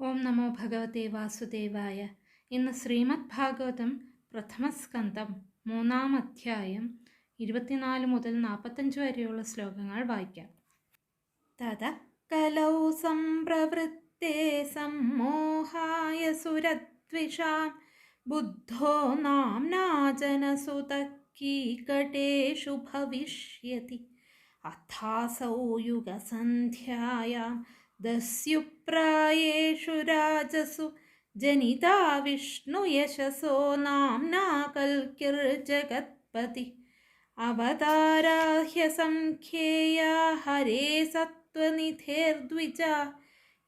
ഓം നമോ ഭഗവത്തെ വാസുദേവായ. ഇന്ന് ശ്രീമദ് ഭാഗവതം പ്രഥമസ്കന്ധം മൂന്നാം അധ്യായം ഇരുപത്തിനാല് മുതൽ നാൽപ്പത്തഞ്ച് വരെയുള്ള ശ്ലോകങ്ങൾ വായിക്കാം. തത കലൗ സംപ്രവൃത്തെ സമ്മോഹായ സുരദ്വിഷാം ബുദ്ധോ നാംനാജനസുതക്കീകടേഷു ഭവിഷ്യതി അഥാസൗ യുഗസന്ധ്യായാം ദസ്യുപ്രായേഷു രാജസു ജനിതാ വിഷ്ണുയശസോ നാംനാ കൽക്കിർജഗത്പതി അവതാരാഹ്യ സംഖ്യേയാ ഹരേ സത്വനിധേർദ്വിജ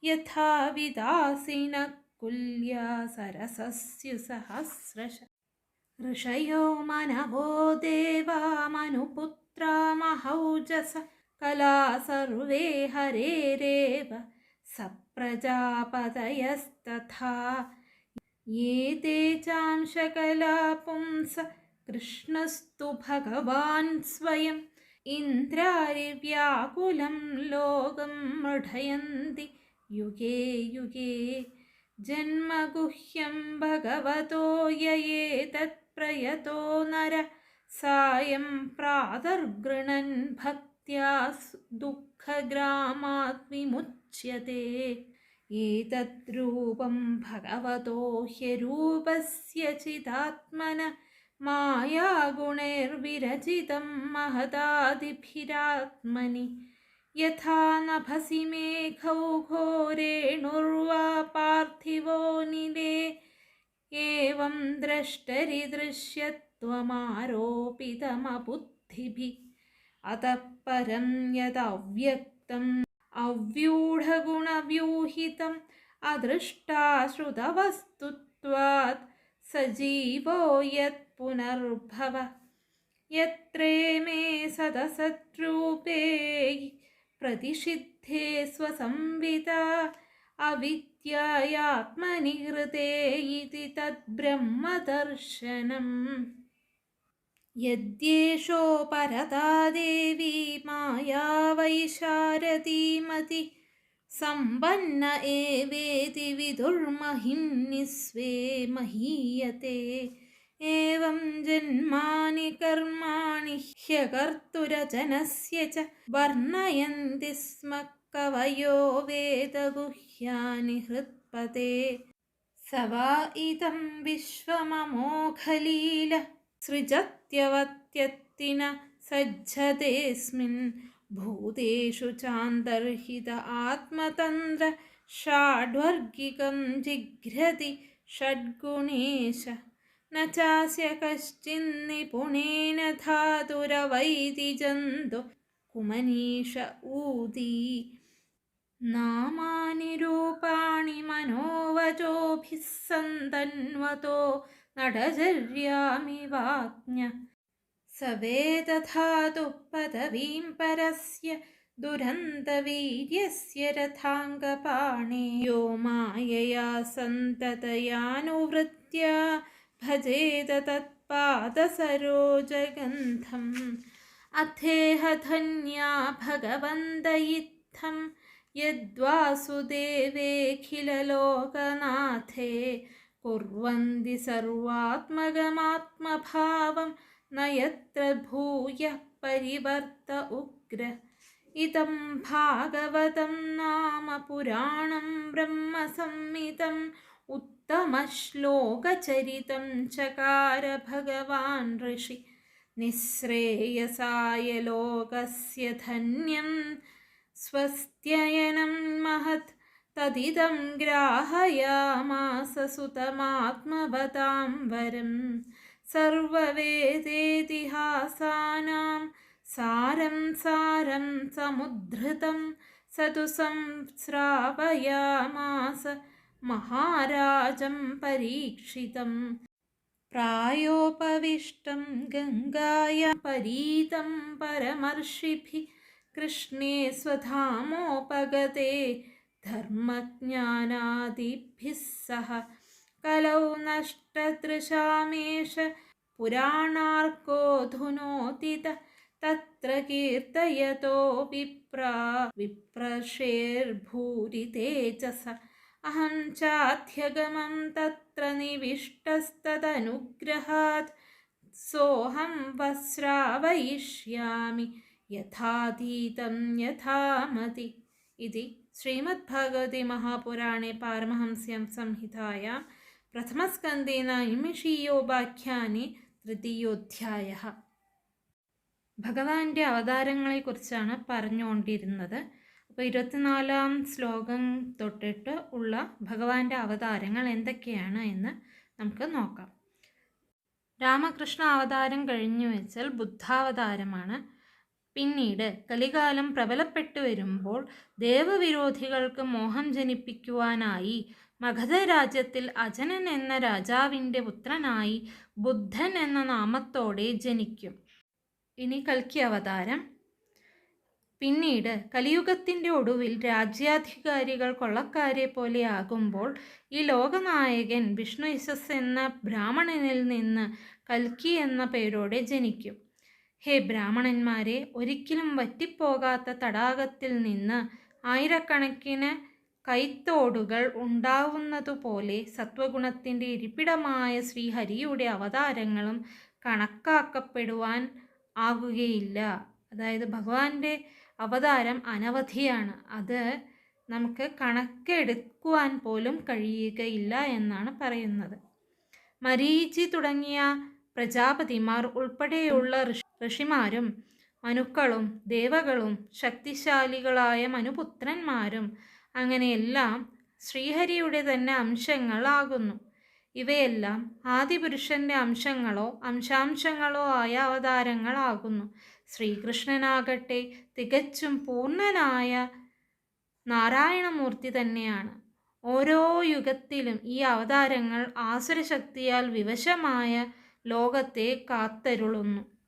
യഥാ വിദാസിന കുല്യാ സരസസ്യു സഹസ്രശ. ഋഷയോ മനവോ ദേവാ മനുപുത്രാ മഹൗജസ कला सर्वे हरेरेव सप्रजापतयस्तथा ये ते चांशकला पुंस कृष्णस्तु भगवान् स्वयम् इन्द्रारिव्याकुलं लोकं मृढयन्ति युगे युगे जन्मगुह्यं भगवतो ययेतत्प्रयतो नर सायं प्रातर्गृणन् भक् दुःखग्रामात् विमुच्यते एतद्रूपं भगवतो ह्यरूपस्य चिदात्मन मायागुणैर्विरचितं महदादिभिरात्मनि यथा नभसि मेघौ घोरेणुर्वा पार्थिवो निले एवं द्रष्टरिदृश्यत्वमारोपितमबुद्धिभिः अतः परं यदव्यक्तम् अव्यूढगुणव्यूहितम् अदृष्टाश्रुतवस्तुत्वात् सजीवो यत्पुनर्भव यत्रे सदसद्रूपे प्रतिषिद्धे स्वसंविता अविद्यायात्मनि हृते इति तद्ब्रह्मदर्शनम् യദ്യേഷോ പരതാ ദേവി മായാ വൈശാരദീമതി സമ്പന്ന ഏവേതി വിദുർമഹിന്നി സ്വേ മഹീയത്തെ ഏവം ജന്മാനി കർമാണി ഹ്യകർത്തുരജനസ്യ ച വർണയന്തി സ്മ കവയോ വേദഗുഹ്യാനി ഹൃത്പതേ. സവാ ഇതം വിശ്വമമോഖലീല സത്യവത്യത്തിന സജ്ജതേസ്മിൻ. ഭൂതേഷു ചാന്തർഹിത ആത്മതന്ത്ര ഷാഡ്വർഗികം ജിഘ്രതി ഷഡ്ഗുണേശ. നാസ്യ കശ്ചിന്നിപുണേന ധാതുരവൈതിജന്തു കുമനീഷ ഊതി. നാമാനി രൂപാണി മനോവചോഭിസ്സന്തന്വതോ नडजर्यामिवाज्ञ सवे दधातु पदवीं परस्य दुरन्तवीर्यस्य रथाङ्गपाणे यो मायया सन्ततयानुवृत्त्या भजेत तत्पादसरोजगन्धम् अथेह धन्या भगवन्दयित्थं यद्वासुदेवेऽखिललोकनाथे കുർവന്തി സർവാത്മകമാത്മഭാവം നയത്ര ഭൂയ പരിവർത്ത ഉഗ്ര ഇതം ഭാഗവതം നാമ പുരാണം ബ്രഹ്മസംഹിതം ഉത്തമശ്ലോകചരിതം ചകാര ഭഗവാൻ ഋഷി നിःശ്രേയസായ ലോകസ്യ ധന്യം സ്വസ്ത്യയനം മഹത് തദിതം ഗ്രാഹയാമാസ സുതമാത്മവതാം വരം സർവവേദേതിഹാസാനാം സാരം സാരം സമുദ്ധൃതം സതു സംസ്രാവയാമാസ മഹാരാജം പരീക്ഷിതം പ്രായോപവിഷ്ടം ഗംഗായ പരീതം പരമർഷിഭി കൃഷ്ണേ സ്വധാമോപഗതേ धर्मज्ञानादिभिः सह कलौ नष्टदृशामेष पुराणार्को धुनोति तत्र कीर्तयतो विप्रा विप्रशेर्भूरि तेजस അഹം ചാധ്യഗമം തത്ര നിവിഷ്ടസ്തദനുഗ്രഹാത് സോഹം വസ്രാവയിഷ്യാമി യഥാതീതം യഥാമതി ഇതി ശ്രീമദ്ഭാഗവതി മഹാപുരാണേ പാരമഹംസ്യം സംഹിതായാം പ്രഥമസ്കന്ധേന ഇമിഷീയോപാഖ്യാനി തൃതീയോധ്യായ. ഭഗവാന്റെ അവതാരങ്ങളെക്കുറിച്ചാണ് പറഞ്ഞുകൊണ്ടിരുന്നത്. അപ്പോൾ ഇരുപത്തിനാലാം ശ്ലോകം തൊട്ടിട്ട് ഉള്ള ഭഗവാന്റെ അവതാരങ്ങൾ എന്തൊക്കെയാണ് എന്ന് നമുക്ക് നോക്കാം. രാമകൃഷ്ണ അവതാരം കഴിഞ്ഞു വെച്ചാൽ ബുദ്ധാവതാരമാണ്. പിന്നീട് കലികാലം പ്രബലപ്പെട്ടു വരുമ്പോൾ ദേവവിരോധികൾക്ക് മോഹം ജനിപ്പിക്കുവാനായി മഗധ രാജ്യത്തിൽ അജനൻ എന്ന രാജാവിന്റെ പുത്രനായി ബുദ്ധൻ എന്ന നാമത്തോടെ ജനിക്കും. ഇനി കൽക്കി അവതാരം. പിന്നീട് കലിയുഗത്തിന്റെ ഒടുവിൽ രാജ്യാധികാരികൾ കൊള്ളക്കാരെ പോലെ ആകുമ്പോൾ ഈ ലോകനായകൻ വിഷ്ണു യശസ് എന്ന ബ്രാഹ്മണനിൽ നിന്ന് കൽക്കി എന്ന പേരോടെ ജനിക്കും. ഹേ ബ്രാഹ്മണന്മാരെ ഒരിക്കലും വറ്റിപ്പോകാത്ത തടാകത്തിൽ നിന്ന് ആയിരക്കണക്കിന് കൈത്തോടുകൾ ഉണ്ടാവുന്നതുപോലെ സത്വഗുണത്തിന്റെ ഇരിപ്പിടമായ ശ്രീഹരിയുടെ അവതാരങ്ങളും കണക്കാക്കപ്പെടുവാൻ ആകുകയില്ല അതായത് ഭഗവാന്റെ അവതാരം അനവധിയാണ്. അത് നമുക്ക് കണക്കെടുക്കുവാൻ പോലും കഴിയുകയില്ല എന്നാണ് പറയുന്നത്. മരീചി തുടങ്ങിയ പ്രജാപതിമാർ ഉൾപ്പെടെയുള്ള ഋഷിമാരും മനുക്കളും ദേവകളും ശക്തിശാലികളായ മനുപുത്രന്മാരും അങ്ങനെയെല്ലാം ശ്രീഹരിയുടെ തന്നെ അംശങ്ങളാകുന്നു. ഇവയെല്ലാം ആദിപുരുഷന്റെ അംശങ്ങളോ അംശാംശങ്ങളോ ആയ അവതാരങ്ങളാകുന്നു. ശ്രീകൃഷ്ണനാകട്ടെ തികച്ചും പൂർണനായ നാരായണമൂർത്തി തന്നെയാണ്. ഓരോ യുഗത്തിലും ഈ അവതാരങ്ങൾ ആസുരശക്തിയാൽ വിവശമായ ലോകത്തെ കാത്തരുളുന്നു.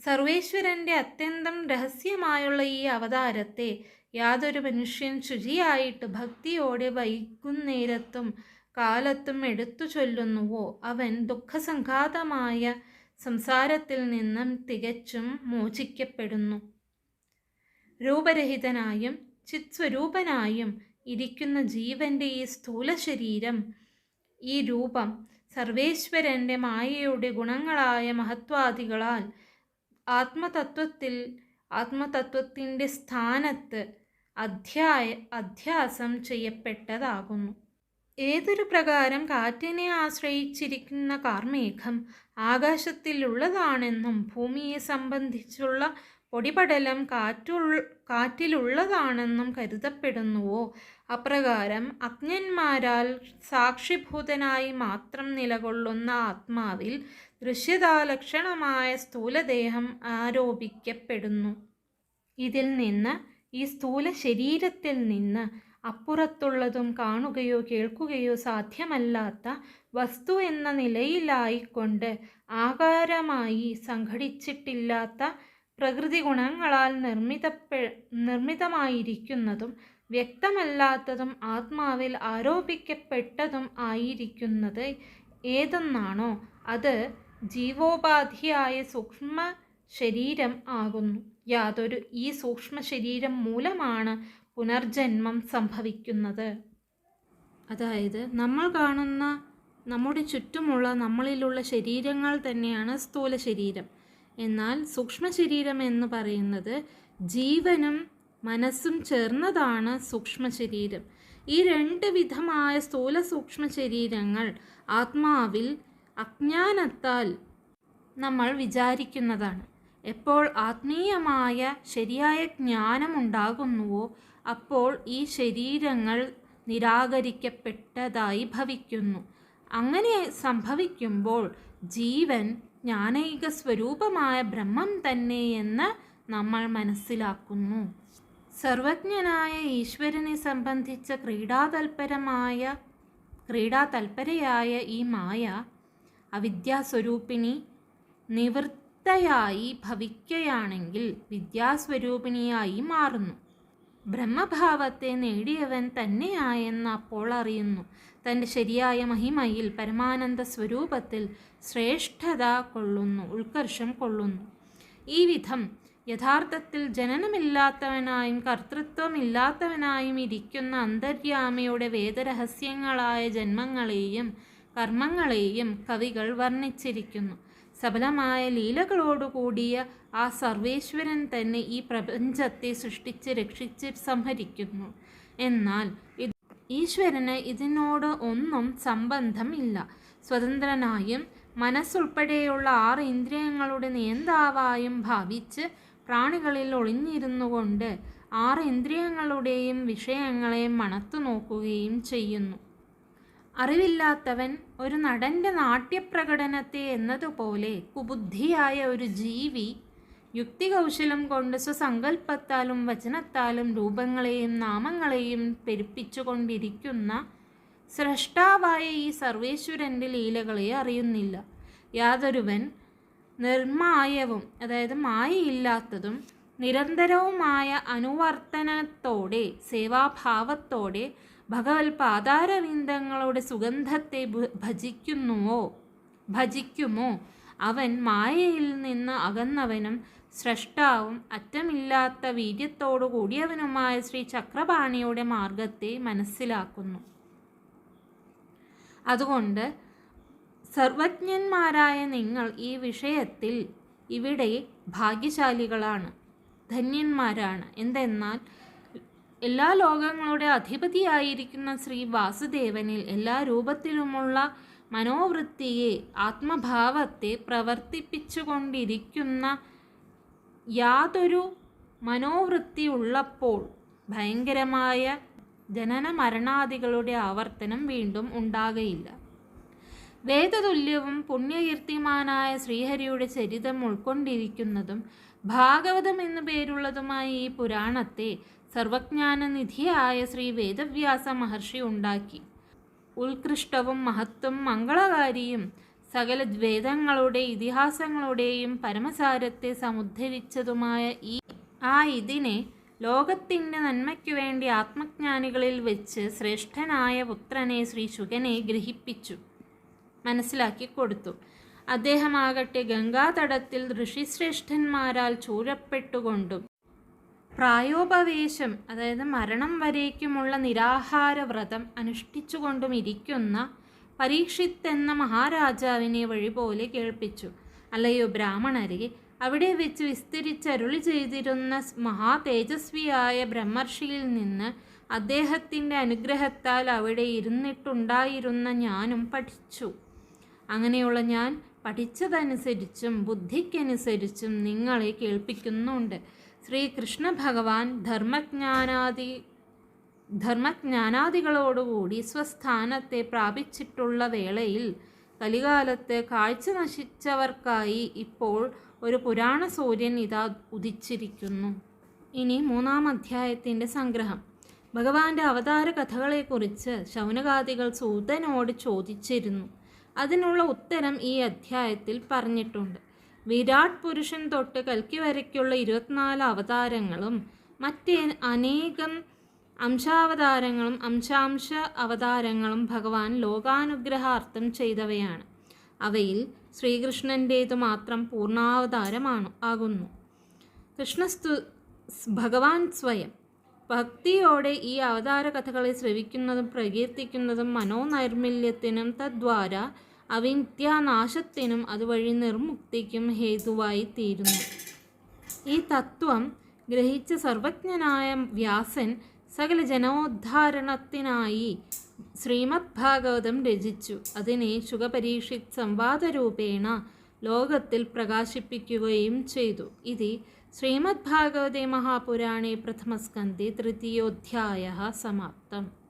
സർവേശ്വരന്റെ അത്യന്തം രഹസ്യമായുള്ള ഈ അവതാരത്തെ യാതൊരു മനുഷ്യൻ ശുചിയായിട്ട് ഭക്തിയോടെ വൈകുന്നേരത്തും കാലത്തും എടുത്തു ചൊല്ലുന്നുവോ? അവൻ ദുഃഖസംഘാതമായ സംസാരത്തിൽ നിന്നും തികച്ചും മോചിക്കപ്പെടുന്നു. രൂപരഹിതനായും ചിത്സ്വരൂപനായും ഇരിക്കുന്ന ജീവന്റെ ഈ സ്ഥൂല ശരീരം ഈ രൂപം സർവേശ്വരന്റെ മായയുടെ ഗുണങ്ങളായ മഹത്വാദികളാൽ ആത്മതത്വത്തിൽ ആത്മതത്വത്തിന്റെ സ്ഥാനത്ത് അധ്യായ അധ്യാസം ചെയ്യപ്പെട്ടതാകുന്നു. ഏതൊരു പ്രകാരം കാറ്റിനെ ആശ്രയിച്ചിരിക്കുന്ന കാർമേഘം ആകാശത്തിലുള്ളതാണെന്നും ഭൂമിയെ സംബന്ധിച്ചുള്ള പൊടിപടലം കാറ്റുൾ കാറ്റിലുള്ളതാണെന്നും കരുതപ്പെടുന്നുവോ? അപ്രകാരം അജ്ഞന്മാരാൽ സാക്ഷിഭൂതനായി മാത്രം നിലകൊള്ളുന്ന ആത്മാവിൽ ദൃശ്യതാലക്ഷണമായ സ്ഥൂലദേഹം ആരോപിക്കപ്പെടുന്നു. ഇതിൽ നിന്ന് ഈ സ്ഥൂല ശരീരത്തിൽ നിന്ന് അപ്പുറത്തുള്ളതും കാണുകയോ കേൾക്കുകയോ സാധ്യമല്ലാത്ത വസ്തു എന്ന നിലയിലായിക്കൊണ്ട് ആകാരമായി സംഘടിച്ചിട്ടില്ലാത്ത പ്രകൃതി ഗുണങ്ങളാൽ നിർമ്മിതപ്പെ നിർമ്മിതമായിരിക്കുന്നതും വ്യക്തമല്ലാത്തതും ആത്മാവിൽ ആരോപിക്കപ്പെട്ടതും ആയിരിക്കുന്നത് ഏതെന്നാണോ അത് ജീവോപാധിയായ സൂക്ഷ്മ ശരീരം ആകുന്നു. യാതൊരു ഈ സൂക്ഷ്മ ശരീരം മൂലമാണ് പുനർജന്മം സംഭവിക്കുന്നത്. അതായത് നമ്മൾ കാണുന്ന നമ്മുടെ ചുറ്റുമുള്ള നമ്മളിലുള്ള ശരീരങ്ങൾ തന്നെയാണ് സ്ഥൂല ശരീരം എന്നാൽ സൂക്ഷ്മ ശരീരം എന്ന് പറയുന്നത് ജീവനും മനസ്സും ചേർന്നതാണ് സൂക്ഷ്മ ശരീരം ഈ രണ്ട് വിധമായ സ്ഥൂല സൂക്ഷ്മ ശരീരങ്ങൾ ആത്മാവിൽ അജ്ഞാനത്താൽ നമ്മൾ വിചാരിക്കുന്നതാണ്. എപ്പോൾ ആത്മീയമായ ശരിയായ ജ്ഞാനം ഉണ്ടാകുന്നുവോ അപ്പോൾ ഈ ശരീരങ്ങൾ നിരാകരിക്കപ്പെട്ടതായി ഭവിക്കുന്നു. അങ്ങനെ സംഭവിക്കുമ്പോൾ ജീവൻ ജ്ഞാനൈക സ്വരൂപമായ ബ്രഹ്മം തന്നെയെന്ന് നമ്മൾ മനസ്സിലാക്കുന്നു. സർവജ്ഞനായ ഈശ്വരനെ സംബന്ധിച്ച ക്രീഡാതൽപരമായ ക്രീഡാതൽപരയായ ഈ മായ അവിദ്യാസ്വരൂപിണി നിവൃത്തയായി ഭവിക്കുകയാണെങ്കിൽ വിദ്യാസ്വരൂപിണിയായി മാറുന്നു. ബ്രഹ്മഭാവത്തെ നേടിയവൻ തന്നെയായെന്ന് അപ്പോൾ അറിയുന്നു. തന്റെ ശരിയായ മഹിമയിൽ പരമാനന്ദ സ്വരൂപത്തിൽ ശ്രേഷ്ഠത കൊള്ളുന്നു ഉത്കർഷം കൊള്ളുന്നു. ഈ വിധം യഥാർത്ഥത്തിൽ ജനനമില്ലാത്തവനായും കർത്തൃത്വമില്ലാത്തവനായും ഇരിക്കുന്ന അന്തര്യാമയുടെ വേദരഹസ്യങ്ങളായ ജന്മങ്ങളെയും കർമ്മങ്ങളെയും കവികൾ വർണിച്ചിരിക്കുന്നു. സബലമായ ലീലകളോടുകൂടിയ ആ സർവേശ്വരൻ തന്നെ ഈ പ്രപഞ്ചത്തെ സൃഷ്ടിച്ച് രക്ഷിച്ച് സംഹരിക്കുന്നു. എന്നാൽ ഈശ്വരന് ഇതിനോട് ഒന്നും സംബന്ധമില്ല. സ്വതന്ത്രനായും മനസ്സുൾപ്പെടെയുള്ള ആറ് ഇന്ദ്രിയങ്ങളുടെ നിയന്താവായും ഭാവിച്ച് പ്രാണികളിൽ ഒളിഞ്ഞിരുന്നു കൊണ്ട് ആറ് ഇന്ദ്രിയങ്ങളുടെയും വിഷയങ്ങളെ മണത്തു നോക്കുകയും ചെയ്യുന്നു. അറിവില്ലാത്തവൻ ഒരു നടന്റെ നാട്യപ്രകടനത്തെ എന്നതുപോലെ കുബുദ്ധിയായ ഒരു ജീവി യുക്തികൗശലം കൊണ്ട് സ്വസങ്കല്പത്താലും വചനത്താലും രൂപങ്ങളെയും നാമങ്ങളെയും പെരുപ്പിച്ചുകൊണ്ടിരിക്കുന്ന സ്രഷ്ടാവായ ഈ സർവേശ്വരന്റെ ലീലകളെ അറിയുന്നില്ല. യാതൊരുവൻ നിർമായവും അതായത് മായയില്ലാത്തതും നിരന്തരവുമായ അനുവർത്തനത്തോടെ സേവാഭാവത്തോടെ ഭഗവത് പാതാരവിന്ദങ്ങളുടെ സുഗന്ധത്തെ ഭജിക്കുന്നുവോ? ഭജിക്കുമോ? അവൻ മായയിൽ നിന്ന് അകന്നവനും സ്രഷ്ടാവും അറ്റമില്ലാത്ത വീര്യത്തോടു കൂടിയവനുമായ ശ്രീ ചക്രപാണിയുടെ മാർഗത്തെ മനസ്സിലാക്കുന്നു. അതുകൊണ്ട് സർവജ്ഞന്മാരായ നിങ്ങൾ ഈ വിഷയത്തിൽ ഇവിടെ ഭാഗ്യശാലികളാണ് ധന്യന്മാരാണ്. എന്തെന്നാൽ എല്ലാ ലോകങ്ങളുടെ അധിപതിയായിരിക്കുന്ന ശ്രീ വാസുദേവനിൽ എല്ലാ രൂപത്തിലുമുള്ള മനോവൃത്തിയെ ആത്മഭാവത്തെ പ്രവർത്തിപ്പിച്ചുകൊണ്ടിരിക്കുന്ന യാതൊരു മനോവൃത്തി ഉള്ളപ്പോൾ ഭയങ്കരമായ ജനന മരണാദികളുടെ ആവർത്തനം വീണ്ടും ഉണ്ടാകയില്ല. വേദതുല്യവും പുണ്യകീർത്തിമാനായ ശ്രീഹരിയുടെ ചരിതം ഉൾക്കൊണ്ടിരിക്കുന്നതും ഭാഗവതം എന്നു പേരുള്ളതുമായ ഈ പുരാണത്തെ സർവജ്ഞാനനിധിയായ ശ്രീ വേദവ്യാസ മഹർഷി ഉണ്ടാക്കി. ഉത്കൃഷ്ടവും മഹത്വം മംഗളകാരിയും സകല വേദങ്ങളുടെ ഇതിഹാസങ്ങളുടെയും പരമസാരത്തെ സമുദ്ധരിച്ചതുമായ ഈ ആ ഇതിനെ ലോകത്തിന്റെ നന്മയ്ക്കു വേണ്ടി ആത്മജ്ഞാനികളിൽ വെച്ച് ശ്രേഷ്ഠനായ പുത്രനെ ശ്രീ ശുഗനെ ഗ്രഹിപ്പിച്ചു. മനസ്സിലാക്കി കൊടുത്തു. അദ്ദേഹമാകട്ടെ ഗംഗാതടത്തിൽ ഋഷിശ്രേഷ്ഠന്മാരാൽ ചൂഴപ്പെട്ടുകൊണ്ടും പ്രായോപവേശം അതായത് മരണം വരേക്കുമുള്ള നിരാഹാര വ്രതം അനുഷ്ഠിച്ചുകൊണ്ടും ഇരിക്കുന്ന പരീക്ഷിത്ത് എന്ന മഹാരാജാവിനെ വഴി പോലെ കേൾപ്പിച്ചു. അല്ലയോ ബ്രാഹ്മണരെ അവിടെ വെച്ച് വിസ്തരിച്ചരുളി ചെയ്തിരുന്ന മഹാ തേജസ്വിയായ ബ്രഹ്മർഷിയിൽ നിന്ന് അദ്ദേഹത്തിന്റെ അനുഗ്രഹത്താൽ അവിടെ ഇരുന്നിട്ടുണ്ടായിരുന്ന ഞാനും പഠിച്ചു. അങ്ങനെയുള്ള ഞാൻ പഠിച്ചതനുസരിച്ചും ബുദ്ധിക്കനുസരിച്ചും നിങ്ങളെ കേൾപ്പിക്കുന്നുണ്ട്. ശ്രീകൃഷ്ണ ഭഗവാൻ ധർമ്മജ്ഞാനാദി ധർമ്മജ്ഞാനാദികളോടുകൂടി സ്വസ്ഥാനത്തെ പ്രാപിച്ചിട്ടുള്ള വേളയിൽ കലികാലത്ത് കാഴ്ച നശിച്ചവർക്കായി ഇപ്പോൾ ഒരു പുരാണ സൂര്യൻ ഇതാ ഉദിച്ചിരിക്കുന്നു. ഇനി മൂന്നാം അധ്യായത്തിന്റെ സംഗ്രഹം. ഭഗവാന്റെ അവതാര കഥകളെക്കുറിച്ച് ശൗനകാദികൾ സൂതനോട് ചോദിച്ചിരുന്നു. അതിനുള്ള ഉത്തരം ഈ അധ്യായത്തിൽ പറഞ്ഞിട്ടുണ്ട്. വിരാട് പുരുഷൻ തൊട്ട് കൽക്കി വരയ്ക്കുള്ള ഇരുപത്തിനാല് അവതാരങ്ങളും മറ്റ് അനേകം അംശാവതാരങ്ങളും അംശാംശ അവതാരങ്ങളും ഭഗവാൻ ലോകാനുഗ്രഹാർത്ഥം ചെയ്തവയാണ്. അവയിൽ ശ്രീകൃഷ്ണന്റേതു മാത്രം പൂർണാവതാരമാണ് ആകുന്നു. കൃഷ്ണസ്തു ഭഗവാൻ സ്വയം ഭക്തിയോടെ ഈ അവതാര കഥകളെ ശ്രവിക്കുന്നതും പ്രകീർത്തിക്കുന്നതും മനോനൈർമല്യത്തിനും തദ്വാര അവിദ്യാനാശത്തിനും അതുവഴി നിർമുക്തിക്കും ഹേതുവായി തീരുന്നു. ഈ തത്വം ഗ്രഹിച്ച സർവജ്ഞനായ വ്യാസൻ സകല ജനോദ്ധാരണത്തിനായി ശ്രീമദ് ഭാഗവതം രചിച്ചു. അതിനെ ശുഖപരീക്ഷിത് സംവാദരൂപേണ ലോകത്തിൽ പ്രകാശിപ്പിക്കുകയും ചെയ്തു. ഇത് ശ്രീമദ് ഭാഗവതേ മഹാപുരാണേ പ്രഥമസ്കന്ധേ തൃതീയോധ്യായ സമാപ്തം.